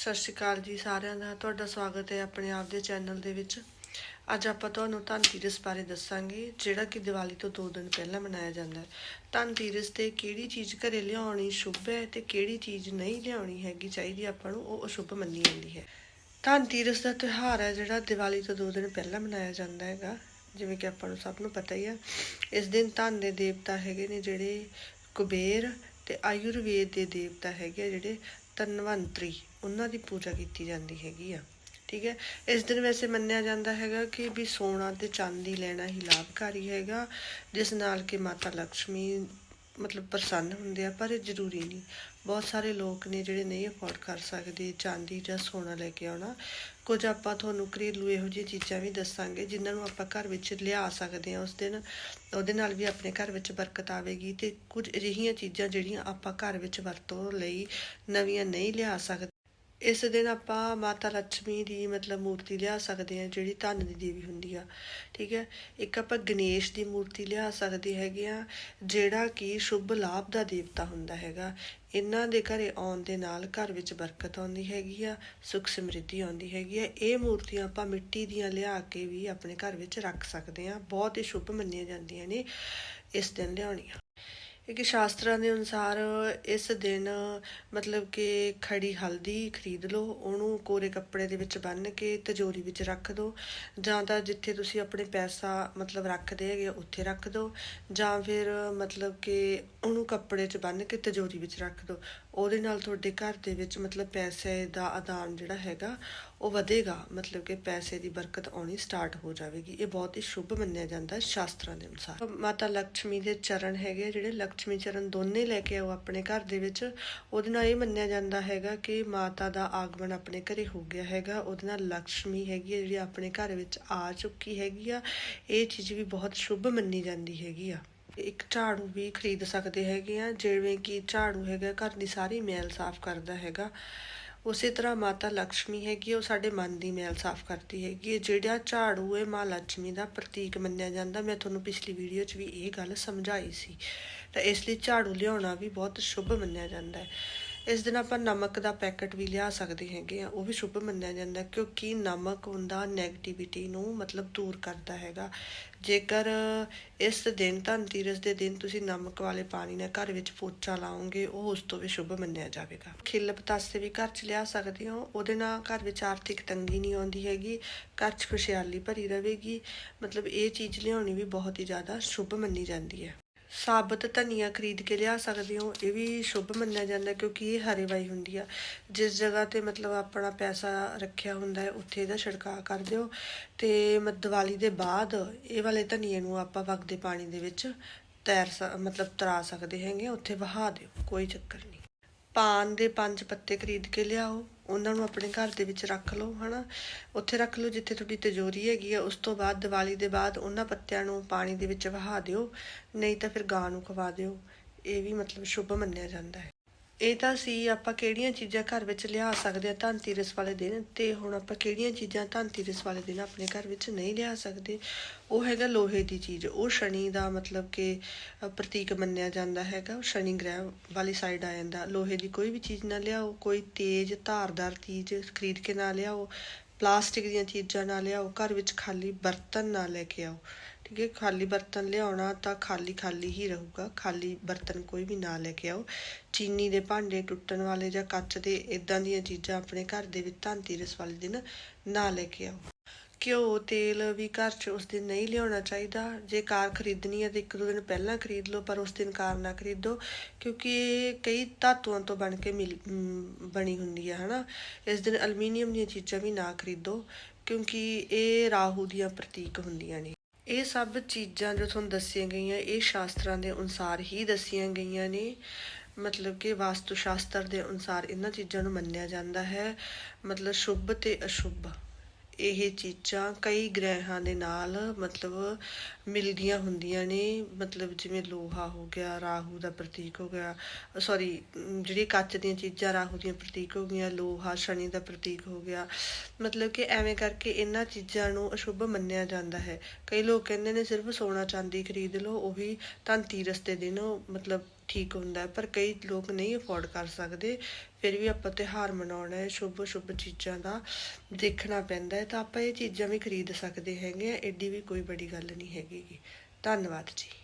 ਸਤਿ ਸ਼੍ਰੀ ਅਕਾਲ ਜੀ ਸਾਰਿਆਂ ਦਾ। ਤੁਹਾਡਾ ਸਵਾਗਤ ਹੈ ਆਪਣੇ ਆਪ ਦੇ ਚੈਨਲ ਦੇ ਵਿੱਚ। ਅੱਜ ਆਪਾਂ ਤੁਹਾਨੂੰ ਧਨਤੀਰਸ ਬਾਰੇ ਦੱਸਾਂਗੇ, ਜਿਹੜਾ ਕਿ ਦੀਵਾਲੀ ਤੋਂ 2 ਦਿਨ ਪਹਿਲਾਂ ਮਨਾਇਆ ਜਾਂਦਾ ਹੈ। ਧਨਤੀਰਸ ਤੇ ਕਿਹੜੀ ਚੀਜ਼ ਘਰੇ ਲਿਆਉਣੀ ਸ਼ੁਭ ਹੈ ਤੇ ਕਿਹੜੀ ਚੀਜ਼ ਨਹੀਂ ਲਿਆਉਣੀ ਹੈਗੀ ਚਾਹੀਦੀ ਆਪਾਂ ਨੂੰ, ਉਹ ਅਸ਼ੁਭ ਮੰਨੀ ਜਾਂਦੀ ਹੈ। ਧਨਤੀਰਸ ਦਾ ਤਿਉਹਾਰ ਹੈ ਜਿਹੜਾ ਦੀਵਾਲੀ ਤੋਂ 2 ਦਿਨ ਪਹਿਲਾਂ ਮਨਾਇਆ ਜਾਂਦਾ ਹੈਗਾ। ਜਿਵੇਂ ਕਿ ਆਪਾਂ ਨੂੰ ਸਭ ਨੂੰ ਪਤਾ ਹੀ ਆ। ਇਸ ਦਿਨ ਧਨ ਦੇ ਦੇਵਤਾ ਹੈਗੇ ਨੇ ਜਿਹੜੇ ਕੁਬੇਰ ਤੇ ਆਯੁਰਵੇਦ ਦੇ ਦੇਵਤਾ ਹੈਗੇ ਆ ਜਿਹੜੇ ਧਨਵੰਤਰੀ, ਉਹਨਾਂ ਦੀ ਪੂਜਾ ਕੀਤੀ ਜਾਂਦੀ ਹੈਗੀ ਆ, ਠੀਕ ਹੈ? ਇਸ ਦਿਨ ਵੈਸੇ ਮੰਨਿਆ ਜਾਂਦਾ ਹੈਗਾ ਕਿ ਵੀ ਸੋਨਾ ਤੇ ਚਾਂਦੀ ਲੈਣਾ ਹੀ ਲਾਭਕਾਰੀ ਹੈਗਾ, ਜਿਸ ਨਾਲ ਕਿ ਮਾਤਾ ਲక్ష్ਮੀ ਮਤਲਬ ਪ੍ਰਸੰਨ ਹੁੰਦੇ ਆ, ਪਰ ਇਹ ਜ਼ਰੂਰੀ ਨਹੀਂ। ਬਹੁਤ ਸਾਰੇ ਲੋਕ ਨੇ ਜਿਹੜੇ ਨਹੀਂ ਅਫੋਰਡ ਕਰ ਸਕਦੇ, ਚਾਂਦੀ ਜਾਂ ਸੋਨਾ ਲੈ ਕੇ ਆਉਣਾ। ਕੁਝ ਆਪਾਂ ਤੁਹਾਨੂੰ ਘਰੇਲੂ ਇਹੋ ਜਿਹੀ ਚੀਜ਼ਾਂ ਵੀ ਦੱਸਾਂਗੇ, ਜਿਨ੍ਹਾਂ ਨੂੰ ਆਪਾਂ ਘਰ ਵਿੱਚ ਲਿਆ ਸਕਦੇ ਹਾਂ ਉਸ ਦਿਨ। ਉਹਦੇ ਨਾਲ ਵੀ ਆਪਣੇ ਘਰ ਵਿੱਚ ਬਰਕਤ ਆਵੇਗੀ ਤੇ ਕੁਝ ਅਜਿਹੀਆਂ ਚੀਜ਼ਾਂ ਜਿਹੜੀਆਂ ਆਪਾਂ ਘਰ ਵਿੱਚ ਵਰਤੋਂ ਲਈ ਨਵੀਆਂ ਨਹੀਂ ਲਿਆ ਸਕਦੇ ਇਸ ਦਿਨ ਆਪਾਂ ਮਾਤਾ ਲక్ష్ਮੀ ਦੀ ਮਤਲਬ ਮੂਰਤੀ ਲਿਆ ਸਕਦੇ ਹਾਂ, ਜਿਹੜੀ ਧਨ ਦੀ ਦੇਵੀ ਹੁੰਦੀ ਆ, ਠੀਕ ਹੈ? ਇੱਕ ਆਪਾਂ ਗਣੇਸ਼ ਦੀ ਮੂਰਤੀ ਲਿਆ ਸਕਦੇ ਹੈਗੇ ਆ ਜਿਹੜਾ ਕਿ ਸ਼ੁਭ ਲਾਭ ਦਾ ਦੇਵਤਾ ਹੁੰਦਾ ਹੈਗਾ। ਇਹਨਾਂ ਦੇ ਘਰੇ ਆਉਣ ਦੇ ਨਾਲ ਘਰ ਵਿੱਚ ਬਰਕਤ ਆਉਂਦੀ ਹੈਗੀ ਆ, ਸੁਖ ਸਮਰਿੱਧੀ ਆਉਂਦੀ ਹੈਗੀ ਆ। ਇਹ ਮੂਰਤੀਆਂ ਆਪਾਂ ਮਿੱਟੀ ਦੀਆਂ ਲਿਆ ਕੇ ਵੀ ਆਪਣੇ ਘਰ ਵਿੱਚ ਰੱਖ ਸਕਦੇ ਆ ਬਹੁਤ ਹੀ ਸ਼ੁਭ ਮੰਨੀਆਂ ਜਾਂਦੀਆਂ ਨੇ ਇਸ ਦਿਨ ਲਿਆਉਣੀਆਂ। ਕਿ ਸ਼ਾਸਤਰਾਂ ਦੇ ਅਨੁਸਾਰ ਇਸ ਦਿਨ ਮਤਲਬ ਕਿ ਖੜੀ ਹਲਦੀ ਖਰੀਦ ਲਓ, ਉਹਨੂੰ ਕੋਰੇ ਕੱਪੜੇ ਦੇ ਵਿੱਚ ਬੰਨ੍ਹ ਕੇ ਤਿਜੋਰੀ ਵਿੱਚ ਰੱਖ ਦਿਓ ਜਾਂ ਤਾਂ ਜਿੱਥੇ ਤੁਸੀਂ ਆਪਣੇ ਪੈਸਾ ਮਤਲਬ ਰੱਖਦੇ ਹੈਗੇ ਉੱਥੇ ਰੱਖ ਦਿਓ ਜਾਂ ਫਿਰ ਮਤਲਬ ਕਿ ਉਹਨੂੰ ਕੱਪੜੇ 'ਚ ਬੰਨ੍ਹ ਕੇ ਤਿਜੋਰੀ ਵਿੱਚ ਰੱਖ ਦਿਓ ਉਹਦੇ ਨਾਲ ਤੁਹਾਡੇ ਘਰ ਦੇ ਵਿੱਚ ਮਤਲਬ ਪੈਸੇ ਦਾ ਆਦਾਨ ਜਿਹੜਾ ਹੈਗਾ, ਉਹ ਵਧੇਗਾ। ਮਤਲਬ ਕਿ ਪੈਸੇ ਦੀ ਬਰਕਤ ਆਉਣੀ ਸਟਾਰਟ ਹੋ ਜਾਵੇਗੀ। ਇਹ ਬਹੁਤ ਹੀ ਸ਼ੁਭ ਮੰਨਿਆ ਜਾਂਦਾ ਹੈ ਸ਼ਾਸਤਰਾਂ ਦੇ ਅਨੁਸਾਰ। ਮਾਤਾ ਲక్ష్ਮੀ ਦੇ ਚਰਨ ਹੈਗੇ ਜਿਹੜੇ। ਲక్ష్ਮੀ ਚਰਨ ਦੋਨੇ ਲੈ ਕੇ ਆਓ ਆਪਣੇ ਘਰ ਦੇ ਵਿੱਚ। ਉਹਦੇ ਨਾਲ ਇਹ ਮੰਨਿਆ ਜਾਂਦਾ ਹੈਗਾ ਕਿ ਮਾਤਾ ਦਾ ਆਗਮਨ ਆਪਣੇ ਘਰੇ ਹੋ ਗਿਆ ਹੈਗਾ। ਉਹਦੇ ਨਾਲ ਲక్ష్ਮੀ ਹੈਗੀ ਹੈ ਜਿਹੜੀ ਆਪਣੇ ਘਰ ਵਿੱਚ ਆ ਚੁੱਕੀ ਹੈਗੀ ਆ। ਇਹ ਚੀਜ਼ ਵੀ ਬਹੁਤ ਸ਼ੁਭ ਮੰਨੀ ਜਾਂਦੀ ਹੈਗੀ ਆ। ਇੱਕ ਝਾੜੂ ਵੀ ਖਰੀਦ ਸਕਦੇ ਹੈਗੇ ਆ, ਜਿਵੇਂ ਕਿ ਝਾੜੂ ਹੈਗਾ, ਘਰ ਦੀ ਸਾਰੀ ਮੈਲ ਸਾਫ਼ ਕਰਦਾ ਹੈਗਾ। ਉਸੇ ਤਰ੍ਹਾਂ ਮਾਤਾ ਲక్ష్ਮੀ ਹੈਗੀ, ਉਹ ਸਾਡੇ ਮਨ ਦੀ ਮੈਲ ਸਾਫ਼ ਕਰਦੀ ਹੈਗੀ ਜਿਹੜਾ ਝਾੜੂ ਹੈ, ਮਾਂ ਲక్ష్ਮੀ ਦਾ ਪ੍ਰਤੀਕ ਮੰਨਿਆ ਜਾਂਦਾ। ਮੈਂ ਤੁਹਾਨੂੰ ਪਿਛਲੀ ਵੀਡੀਓ 'ਚ ਵੀ ਇਹ ਗੱਲ ਸਮਝਾਈ ਸੀ। ਤਾਂ ਇਸ ਲਈ ਝਾੜੂ ਲਿਆਉਣਾ ਵੀ ਬਹੁਤ ਸ਼ੁਭ ਮੰਨਿਆ ਜਾਂਦਾ ਹੈ। ਇਸ ਦਿਨ ਆਪਾਂ ਨਮਕ ਦਾ ਪੈਕਟ ਵੀ ਲਿਆ ਸਕਦੇ ਹੈਗੇ ਆ, ਉਹ ਵੀ ਸ਼ੁਭ ਮੰਨਿਆ ਜਾਂਦਾ, ਕਿਉਂਕਿ ਨਮਕ ਹੁੰਦਾ 네ਗੇਟਿਵਿਟੀ ਨੂੰ ਮਤਲਬ ਦੂਰ ਕਰਦਾ ਹੈਗਾ। ਜੇਕਰ ਇਸ ਦਿਨ, ਧਨਤੀਰਸ ਦੇ ਦਿਨ ਤੁਸੀਂ ਨਮਕ ਵਾਲੇ ਪਾਣੀ ਨਾਲ ਘਰ ਵਿੱਚ ਪੋਚਾ ਲਾਓਗੇ, ਉਹ ਉਸ ਤੋਂ ਵੀ ਸ਼ੁਭ ਮੰਨਿਆ ਜਾਵੇਗਾ। ਖਿੱਲ ਪਤਾਸੇ ਵੀ ਘਰ 'ਚ ਲਿਆ ਸਕਦੇ ਹੋ, ਉਹਦੇ ਨਾਲ ਘਰ ਵਿੱਚ ਆਰਥਿਕ ਤੰਗੀ ਨਹੀਂ ਆਉਂਦੀ ਹੈਗੀ, ਘਰ 'ਚ ਖੁਸ਼ਹਾਲੀ ਭਰੀ ਰਹੇਗੀ। ਮਤਲਬ ਇਹ ਚੀਜ਼ ਲਿਆਉਣੀ ਵੀ ਬਹੁਤ ਹੀ ਜ਼ਿਆਦਾ ਸ਼ੁਭ ਮੰਨੀ ਜਾਂਦੀ ਹੈ। ਸਾਬਤ ਧਨੀਆ ਖਰੀਦ ਕੇ ਲਿਆ ਸਕਦੇ ਹੋ ਇਹ ਵੀ ਸ਼ੁਭ ਮੰਨਿਆ ਜਾਂਦਾ ਕਿਉਂਕਿ ਇਹ ਹਰੇਵਾਈ ਹੁੰਦੀ ਆ। ਜਿਸ ਜਗ੍ਹਾ ਤੇ ਮਤਲਬ ਆਪਣਾ ਪੈਸਾ ਰੱਖਿਆ ਹੁੰਦਾ ਹੈ ਉੱਥੇ ਇਹਦਾ ਛਿੜਕਾਅ ਕਰ ਦਿਓ। ਤੇ ਮ- ਦੀਵਾਲੀ ਦੇ ਬਾਅਦ ਇਹ ਵਾਲੇ ਧਨੀਏ ਨੂੰ ਆਪਾਂ ਵਗਦੇ ਪਾਣੀ ਦੇ ਵਿੱਚ ਤੈਰ ਸ- ਮਤਲਬ ਤਰਾ ਸਕਦੇ ਹੈਗੇ ਆ, ਉੱਥੇ ਵਹਾ ਦਿਓ ਕੋਈ ਚੱਕਰ ਨਹੀਂ। ਪਾਨ ਦੇ ਪੰਜ ਪੱਤੇ ਖਰੀਦ ਕੇ ਲਿਆਓ। ਉਹਨਾਂ ਨੂੰ ਆਪਣੇ ਘਰ ਦੇ ਵਿੱਚ ਰੱਖ ਲਓ, ਹਨਾ? ਉੱਥੇ ਰੱਖ ਲਓ ਜਿੱਥੇ ਤੁਹਾਡੀ ਤਿਜੋਰੀ ਹੈਗੀ ਆ, ਉਸ ਤੋਂ ਬਾਅਦ ਦੀਵਾਲੀ ਦੇ ਬਾਅਦ ਉਹਨਾਂ ਪੱਤਿਆਂ ਨੂੰ ਪਾਣੀ ਦੇ ਵਿੱਚ ਵਹਾ ਦਿਓ, ਨਹੀਂ ਤਾਂ ਫਿਰ ਗਾਂ ਨੂੰ ਖਵਾ ਦਿਓ। ਇਹ ਵੀ ਮਤਲਬ ਸ਼ੁਭ ਮੰਨਿਆ ਜਾਂਦਾ ਹੈ। ਇਹ ਤਾਂ ਸੀ ਆਪਾਂ ਕਿਹੜੀਆਂ ਚੀਜ਼ਾਂ ਘਰ ਵਿੱਚ ਲਿਆ ਸਕਦੇ ਆ ਧਨਤੀਰਸ ਵਾਲੇ ਦਿਨ ਤੇ ਹੁਣ ਆਪਾਂ ਕਿਹੜੀਆਂ ਚੀਜ਼ਾਂ ਧਨਤੀਰਸ ਵਾਲੇ ਦਿਨ ਆਪਣੇ ਘਰ ਵਿੱਚ ਨਹੀਂ ਲਿਆ ਸਕਦੇ। ਉਹ ਹੈਗਾ ਲੋਹੇ ਦੀ ਚੀਜ਼, ਉਹ ਸ਼ਨੀ ਦਾ ਮਤਲਬ ਕਿ ਪ੍ਰਤੀਕ ਮੰਨਿਆ ਜਾਂਦਾ ਹੈਗਾ, ਉਹ ਸ਼ਨੀ ਗ੍ਰਹਿ ਵਾਲੀ ਸਾਈਡ ਆ ਜਾਂਦਾ। ਲੋਹੇ ਦੀ ਕੋਈ ਵੀ ਚੀਜ਼ ਨਾ ਲਿਆਓ, ਕੋਈ ਤੇਜ਼ ਧਾਰਦਾਰ ਚੀਜ਼ ਖਰੀਦ ਕੇ ਨਾ ਲਿਆਓ, ਪਲਾਸਟਿਕ ਦੀਆਂ ਚੀਜ਼ਾਂ ਨਾ ਲਿਆਓ, ਘਰ ਵਿੱਚ ਖਾਲੀ ਬਰਤਨ ਨਾ ਲੈ ਕੇ ਆਓ। ਠੀਕ ਹੈ, ਖਾਲੀ ਬਰਤਨ ਲਿਆਉਣਾ ਤਾਂ ਖਾਲੀ ਖਾਲੀ ਹੀ ਰਹੂਗਾ, ਖਾਲੀ ਬਰਤਨ ਕੋਈ ਵੀ ਨਾ ਲੈ ਕੇ ਆਓ। ਚੀਨੀ ਦੇ ਭਾਂਡੇ ਟੁੱਟਣ ਵਾਲੇ ਜਾਂ ਕੱਚ ਦੇ ਇਦਾਂ ਦੀਆਂ ਚੀਜ਼ਾਂ ਆਪਣੇ ਘਰ ਦੇ ਵਿੱਚ ਧਨਤੀਰਸ ਵਾਲੇ ਦਿਨ ਨਾ ਲੈ ਕੇ ਆਓ। ਘਿਓ, ਤੇਲ ਵੀ ਘਰ 'ਚ ਉਸ ਦਿਨ ਨਹੀਂ ਲਿਆਉਣਾ ਚਾਹੀਦਾ। ਜੇ ਕਾਰ ਖਰੀਦਣੀ ਹੈ ਤਾਂ ਇੱਕ ਦੋ ਦਿਨ ਪਹਿਲਾਂ ਖਰੀਦ ਲਓ, ਪਰ ਉਸ ਦਿਨ ਕਾਰ ਨਾ ਖਰੀਦੋ, ਕਿਉਂਕਿ ਇਹ ਕਈ ਧਾਤੂਆਂ ਤੋਂ ਬਣ ਕੇ ਮਿਲ ਬਣੀ ਹੁੰਦੀ ਹੈ, ਹਨਾ? ਇਸ ਦਿਨ ਐਲੂਮੀਨੀਅਮ ਦੀਆਂ ਚੀਜ਼ਾਂ ਵੀ ਨਾ ਖਰੀਦੋ, ਕਿਉਂਕਿ ਇਹ ਰਾਹੂ ਦੀਆਂ ਪ੍ਰਤੀਕ ਹੁੰਦੀਆਂ ਨੇ। ਇਹ ਸਭ ਚੀਜ਼ਾਂ ਜੋ ਤੁਹਾਨੂੰ ਦੱਸੀਆਂ ਗਈਆਂ, ਇਹ ਸ਼ਾਸਤਰਾਂ ਦੇ ਅਨੁਸਾਰ ਹੀ ਦੱਸੀਆਂ ਗਈਆਂ ਨੇ। ਮਤਲਬ ਕਿ ਵਾਸਤੂ ਸ਼ਾਸਤਰ ਦੇ ਅਨੁਸਾਰ ਇਹਨਾਂ ਚੀਜ਼ਾਂ ਨੂੰ ਮੰਨਿਆ ਜਾਂਦਾ ਹੈ। ਮਤਲਬ ਸ਼ੁਭ ਤੇ ਅਸ਼ੁਭ। ਇਹ ਚੀਜ਼ਾਂ ਕਈ ਗ੍ਰਹਿਾਂ ਦੇ ਨਾਲ ਮਤਲਬ ਮਿਲਦੀਆਂ ਹੁੰਦੀਆਂ ਨੇ। ਮਤਲਬ ਜਿਵੇਂ ਲੋਹਾ ਹੋ ਗਿਆ, ਰਾਹੂ ਦਾ ਪ੍ਰਤੀਕ ਹੋ ਗਿਆ ਸੌਰੀ ਜਿਹੜੀ ਕੱਚ ਦੀਆਂ ਚੀਜ਼ਾਂ ਰਾਹੂ ਦੀਆਂ ਪ੍ਰਤੀਕ ਹੋ ਗਈਆਂ, ਲੋਹਾ, ਸ਼ਨੀ ਦਾ ਪ੍ਰਤੀਕ ਹੋ ਗਿਆ। ਮਤਲਬ ਕਿ ਐਵੇਂ ਕਰਕੇ ਇਹਨਾਂ ਚੀਜ਼ਾਂ ਨੂੰ ਅਸ਼ੁਭ ਮੰਨਿਆ ਜਾਂਦਾ ਹੈ। ਕਈ ਲੋਕ ਕਹਿੰਦੇ ਨੇ ਸਿਰਫ ਸੋਨਾ ਚਾਂਦੀ ਖਰੀਦ ਲਓ, ਉਹੀ ਵੀ ਧਨਤੀਰਸ ਦੇ ਦਿਨ, ਮਤਲਬ ਠੀਕ ਹੁੰਦਾ ਪਰ ਕਈ ਲੋਕ ਨਹੀਂ ਅਫੋਰਡ ਕਰ ਸਕਦੇ। ਫਿਰ ਵੀ ਆਪਾਂ ਤਿਉਹਾਰ ਮਨਾਉਣਾ ਹੈ, ਸ਼ੁਭ ਸ਼ੁਭ ਚੀਜ਼ਾਂ ਦਾ ਦੇਖਣਾ ਪੈਂਦਾ ਹੈ। ਤਾਂ ਆਪਾਂ ਇਹ ਚੀਜ਼ਾਂ ਵੀ ਖਰੀਦ ਸਕਦੇ ਹੈਗੇ ਆ ਐਡੀ ਵੀ ਕੋਈ ਬੜੀ ਗੱਲ ਨਹੀਂ ਹੈਗੀ ਧੰਨਵਾਦ ਜੀ।